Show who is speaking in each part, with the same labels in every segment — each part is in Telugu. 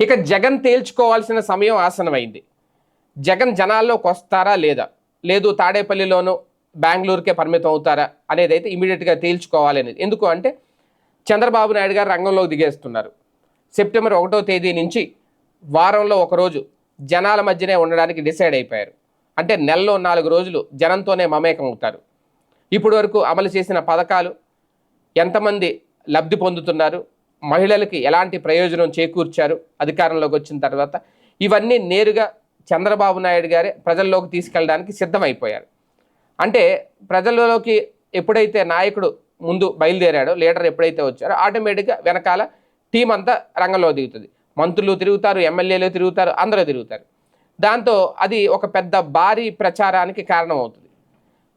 Speaker 1: ఇక జగన్ తేల్చుకోవాల్సిన సమయం ఆసనమైంది జగన్ జనాల్లోకి వస్తారా లేదా? లేదు తాడేపల్లిలోనూ బెంగళూరుకే పరిమితం అవుతారా అనేది అయితే ఇమీడియట్గా తేల్చుకోవాలి అనేది. ఎందుకు అంటే చంద్రబాబు నాయుడు గారు రంగంలోకి దిగేస్తున్నారు. సెప్టెంబర్ ఒకటో తేదీ నుంచి వారంలో ఒకరోజు జనాల మధ్యనే ఉండడానికి డిసైడ్ అయిపోయారు. అంటే నెలలో నాలుగు రోజులు జనంతోనే మమేకం అవుతారు. ఇప్పటి వరకు అమలు చేసిన పథకాలు ఎంతమంది లబ్ధి పొందుతున్నారు? మహిళలకి ఎలాంటి ప్రయోజనం చేకూర్చారు అధికారంలోకి వచ్చిన తర్వాత ఇవన్నీ నేరుగా చంద్రబాబు నాయుడు గారే ప్రజల్లోకి తీసుకెళ్ళడానికి సిద్ధమైపోయారు. అంటే ప్రజల్లోకి ఎప్పుడైతే నాయకుడు ముందు బయలుదేరాడో లీడర్ ఎప్పుడైతే వచ్చారో ఆటోమేటిక్గా వెనకాల టీం అంతా రంగంలో దిగుతుంది. మంత్రులు తిరుగుతారు ఎమ్మెల్యేలు తిరుగుతారు అందరూ తిరుగుతారు. దాంతో అది ఒక పెద్ద భారీ ప్రచారానికి కారణమవుతుంది.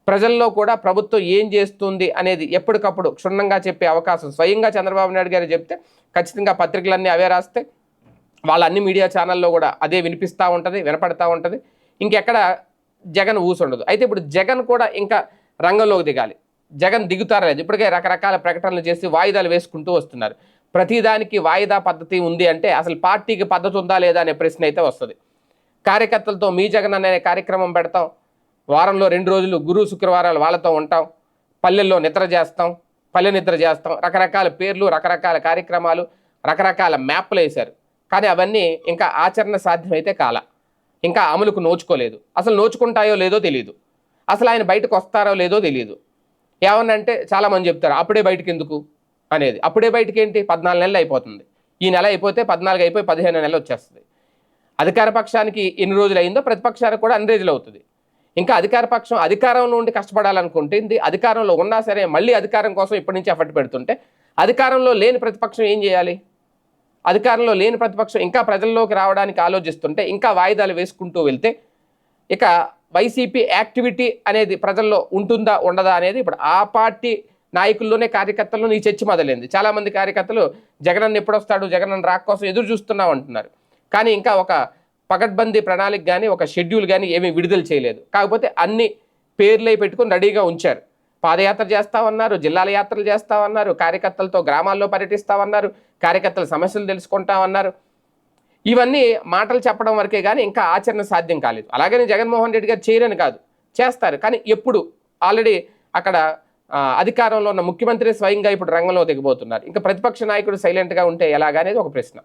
Speaker 1: ప్రజల్లో కూడా ప్రభుత్వం ఏం చేస్తుంది అనేది ఎప్పటికప్పుడు క్షుణ్ణంగా చెప్పే అవకాశం స్వయంగా చంద్రబాబు నాయుడు గారు చెప్తే ఖచ్చితంగా పత్రికలన్నీ అవే రాస్తే వాళ్ళ అన్ని మీడియా ఛానల్లో కూడా అదే వినిపిస్తూ ఉంటుంది వినపడతా ఉంటుంది. ఇంకెక్కడ జగన్ ఊసుండదు. అయితే ఇప్పుడు జగన్ కూడా ఇంకా రంగంలోకి దిగాలి. జగన్ దిగుతారా లేదు. ఇప్పటికే రకరకాల ప్రకటనలు చేసి వాయిదాలు వేసుకుంటూ వస్తున్నారు. ప్రతిదానికి వాయిదా పద్ధతి ఉంది అంటే అసలు పార్టీకి పద్ధతి ఉందా లేదా అనే ప్రశ్న అయితే వస్తుంది. కార్యకర్తలతో మీ జగన్ అనే కార్యక్రమం పెడతాం వారంలో రెండు రోజులు గురు శుక్రవారాలు వాళ్ళతో ఉంటాం పల్లెల్లో నిద్ర చేస్తాం పల్లె నిద్ర చేస్తాం రకరకాల పేర్లు రకరకాల కార్యక్రమాలు రకరకాల మ్యాప్లు వేశారు. కానీ అవన్నీ ఇంకా ఆచరణ సాధ్యమైతే కాల. ఇంకా అమలుకు నోచుకోలేదు. అసలు నోచుకుంటాయో లేదో తెలియదు అసలు ఆయన బయటకు వస్తారో లేదో తెలియదు ఏమనంటే చాలామంది చెప్తారు అప్పుడే బయటకు ఎందుకు అనేది. అప్పుడే బయటకి ఏంటి పద్నాలుగు నెలలు అయిపోతుంది. ఈ నెల అయిపోతే పద్నాలుగు అయిపోయి పదిహేను నెలలు వచ్చేస్తుంది. అధికార పక్షానికి ఎన్ని రోజులు అయిందో ప్రతిపక్షానికి కూడా అన్ని రోజులు అవుతుంది. ఇంకా అధికార పక్షం అధికారంలో ఉండి కష్టపడాలనుకుంటే అధికారంలో ఉన్నా సరే మళ్ళీ అధికారం కోసం ఇప్పటి నుంచి ఎఫర్ట్ పెడుతుంటే అధికారంలో లేని ప్రతిపక్షం ఏం చేయాలి? అధికారంలో లేని ప్రతిపక్షం ఇంకా ప్రజల్లోకి రావడానికి ఆలోచిస్తుంటే ఇంకా వాయిదాలు వేసుకుంటూ వెళ్తే ఇక వైసీపీ యాక్టివిటీ అనేది ప్రజల్లో ఉంటుందా ఉండదా అనేది ఇప్పుడు ఆ పార్టీ నాయకుల్లోనే కార్యకర్తల్లో నీ చర్చ మొదలైంది. చాలామంది కార్యకర్తలు జగనన్న ఎప్పుడొస్తాడు జగనన్న రాక కోసం ఎదురు చూస్తున్నాం అంటున్నారు. కానీ ఇంకా ఒక పకడ్బందీ ప్రణాళిక కానీ ఒక షెడ్యూల్ కానీ ఏమీ విడుదల చేయలేదు. కాకపోతే అన్ని పేర్లే పెట్టుకుని రెడీగా ఉంచారు. పాదయాత్ర చేస్తామన్నారు జిల్లాల యాత్రలు చేస్తామన్నారు కార్యకర్తలతో గ్రామాల్లో పర్యటిస్తామన్నారు కార్యకర్తల సమస్యలు తెలుసుకుంటామన్నారు ఇవన్నీ మాటలు చెప్పడం వరకే కానీ ఇంకా ఆచరణ సాధ్యం కాలేదు. అలాగని జగన్మోహన్ రెడ్డి గారు చేయరని కాదు చేస్తారు. కానీ ఎప్పుడు ఆల్రెడీ అక్కడ అధికారంలో ఉన్న ముఖ్యమంత్రి స్వయంగా ఇప్పుడు రంగంలో దిగబోతున్నారు ఇంకా ప్రతిపక్ష నాయకుడు సైలెంట్గా ఉంటే ఎలాగనేది ఒక ప్రశ్న.